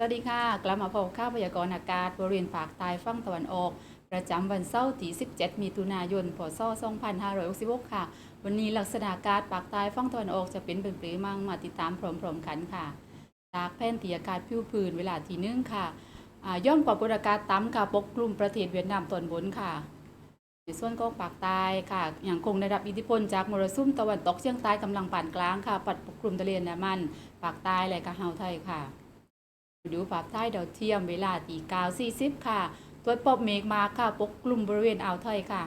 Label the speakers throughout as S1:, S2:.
S1: สวัสดีค่ะ กลับมาพบข้าวพยากรณ์อากาศบริเวณภาคใต้ฝั่งตะวันออก ประจำวันเสาร์ที่ 17มีถุนายน พศ 2566 ค่ะ วันนี้ลักษณะอากาศภาคใต้ฝั่งตะวันออกจะเป็นเป็นปรีมั่งมาติดตามพร้อมๆกันค่ะ จากแผ่นที่อากาศผิวพื้นเวลาที่หนึ่งค่ะอาย่อมกว่าบนอากาศต่ำค่ะปกคลุมประเทศเวียดนามตอนบนค่ะในส่วนของภาคใต้ค่ะยังคงได้รับอิทธิพลจากมรสุมตะวันตกเฉียงใต้กำลังปานกลางค่ะ ปัดปกคลุมทะเลนดามันภาคใต้และก็อ่าวไทยค่ะ ดูภาพถ่ายดาวเทียมเวลาตี9.40ค่ะตัวปอบเมฆมาค่ะ ปกกลุ่มบริเวณอ่าวไทยค่ะ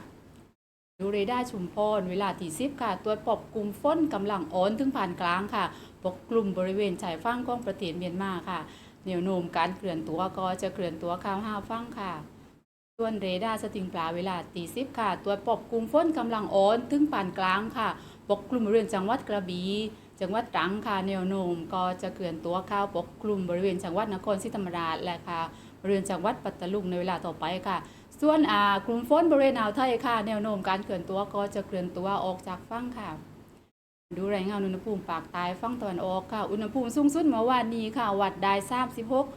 S1: ดูเรดาร์ชุมพรเวลาตี10ค่ะตัวปอบกลุ่มฝนกำลังอ่อนถึงผ่านกลางค่ะ ปกกลุ่มบริเวณชายฝั่งของประเทศเมียนมาค่ะแนวโน้มการเคลื่อนตัวก็จะเคลื่อนตัวข้าวห้าฝั่งค่ะส่วนเรดาร์สติงปลาเวลาตีสิบค่ะ ตัวปอบกลุ่มฝนกำลังอ่อนถึงปานกลางค่ะ ปกกลุ่มบริเวณจังหวัดกระบี่ จังหวัดตรังค่ะแนวโน้มก็จะเคลื่อนตัวเข้าปกกลุ่มบริเวณจังหวัดนครศรีธรรมราชและค่ะบริเวณจังหวัดปัตตานีในเวลาต่อไปค่ะ ส่วนอ่ากลุ่มฝนบริเวณอ่าวไทยค่ะ แนวโน้มการเคลื่อนตัวก็จะเคลื่อนตัวออกจากฝั่งค่ะ ดูรายงานอุณหภูมิปากใต้ฝั่งตะวันออกค่ะ อุณหภูมิสูงสุดเมื่อวานนี้ค่ะ วัดได้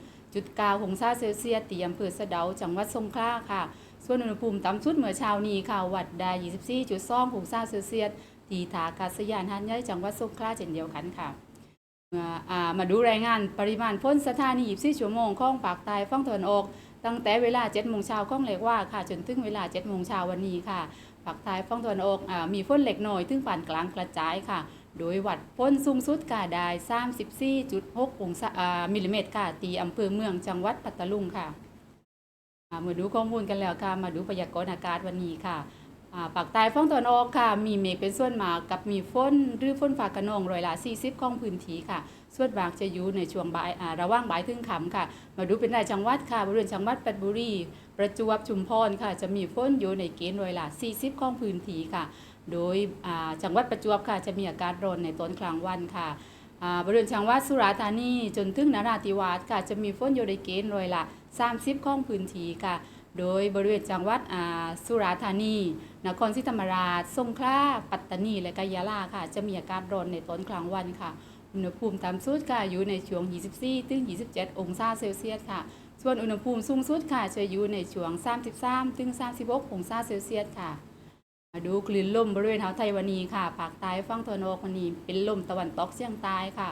S1: 36.9องศาเซลเซียสที่อำเภอสะเดาจังหวัดสงขลาค่ะ ส่วนอุณหภูมิต่ำสุดเมื่อเช้านี้ค่ะ วัดได้24.2องศาเซลเซียสที่ท่าอากาศยานหันใหญ่จังหวัดสงขลาเช่นเดียวกันค่ะมาดูรายงานปริมาณฝนสถานี24ชั่วโมงของปากใต้ฝั่งตะวันออกตั้งแต่เวลา7โมงเช้าของเล็กว่าค่ะจนถึงเวลา7โมงเช้าวันนี้ค่ะภาคใต้ฝั่งตะวันออกอมีฝนเล็กน้อยถึงปานกลางกระจายค่ะ โดยวัดฝนสูงสุดค่ะได้34.6องศาอ่ามิลลิเมตรค่ะตีอำเภอเมืองจังหวัดปัตตานีค่ะมาดูข้อมูลกันแล้วค่ะ มาดูพยากรณ์อากาศวันนี้ค่ะ ปากใต้ฝั่งตะวันออกค่ะ มีเมฆเป็นส่วนมากกับมีฝนหรือฝนฟ้าขนองร้อยละ 40 ของพื้นที่ค่ะ ส่วนบางจะอยู่ในช่วงบ่ายระหว่างบ่ายถึงค่ำค่ะ มาดูเป็นรายจังหวัดค่ะ บริเวณจังหวัดปัตตบุรี ประจวบชุมพรค่ะ จะมีฝนอยู่ในเกณฑ์ร้อยละ 40 ของพื้นที่ค่ะ โดยจังหวัดประจวบค่ะ จะมีอากาศร้อนในตอนกลางวันค่ะบริเวณจังหวัดสุราษฎร์ธานีจนถึงนราธิวาสค่ะ จะมีฝนอยู่ในเกณฑ์ร้อยละ 30 ของพื้นที่ค่ะ โดยบริเวณจังหวัดสุราษฎร์ธานี นครศรีธรรมราช สงขลา ปัตตานี และกะยาลาค่ะ จะมีอากาศร้อนในตอนกลางวันค่ะ อุณหภูมิต่ำสุดค่ะอยู่ในช่วง 24 ถึง 27 องศาเซลเซียสค่ะ ส่วนอุณหภูมิสูงสุดค่ะ จะอยู่ในช่วง 33 ถึง 36 องศาเซลเซียสค่ะมาดูคลื่นลมบริเวณอ่าวไทยวันนี้ค่ะภาคใต้ฝั่งตะวันออกวันนี้เป็นลมตะวันตกเฉียงใต้ค่ะ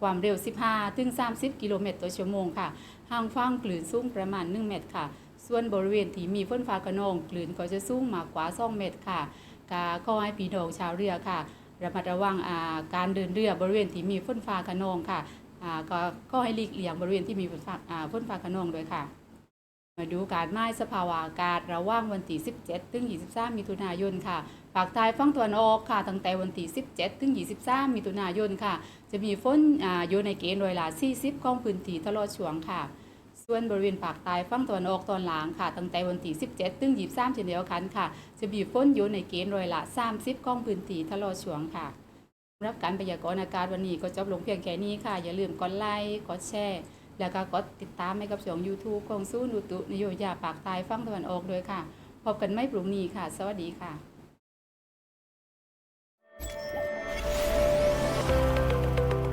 S1: ความเร็ว 15 ถึง 30 กิโลเมตรต่อชั่วโมงค่ะ ห่างฟังคลื่นสูงประมาณ 1 เมตรค่ะ ส่วนบริเวณที่มีฝนฟ้าขนองคลื่นก็จะสูงมากกว่า2เมตรค่ะกาขอให้พี่น้องชาวเรือค่ะ ระมัดระวังาการเดินเรือบริเวณที่มีฝนฟ้าขนองค่ะก็ก็ให้หลีกเลี่ยงบริเวณที่มีฝนฟ้าฝนฟ้าขนองด้วยค่ะ มาดูการไม้สภาวะอากาศระว่างวันที่ 17 ถึง 23 มิถุนายนค่ะภาคใต้ฝั่งตะวันออกค่ะ ตั้งแต่วันที่ 17 ถึง 23 มิถุนายนค่ะ จะมีฝนออยู่ในเกณฑ์ร้อยละ40 ของพื้นที่ตลอดช่วงค่ะ ส่วนบริเวณภาคใต้ฝั่งตะวันออกตอนหลังค่ะ ตั้งแต่วันที่ 17 ถึง 23เช่นเดียวกันค่ะ จะมีฝนอยู่ในเกณฑ์ร้อยละ 30ของพื้นที่ตลอช่วงค่ะรับการพยากรณ์อากาศวันนี้ก็จบลงเพียงแค่นี้ค่ะ อย่าลืมกดไลค์กดแชร์ แล้วก็กดติดตามให้กับช่อง YouTube ของสู้นุตุนโยยาปากใตายฟังตะวันออกด้วยค่ะ พบกันไม่ปรุงนี้ค่ะ สวัสดีค่ะ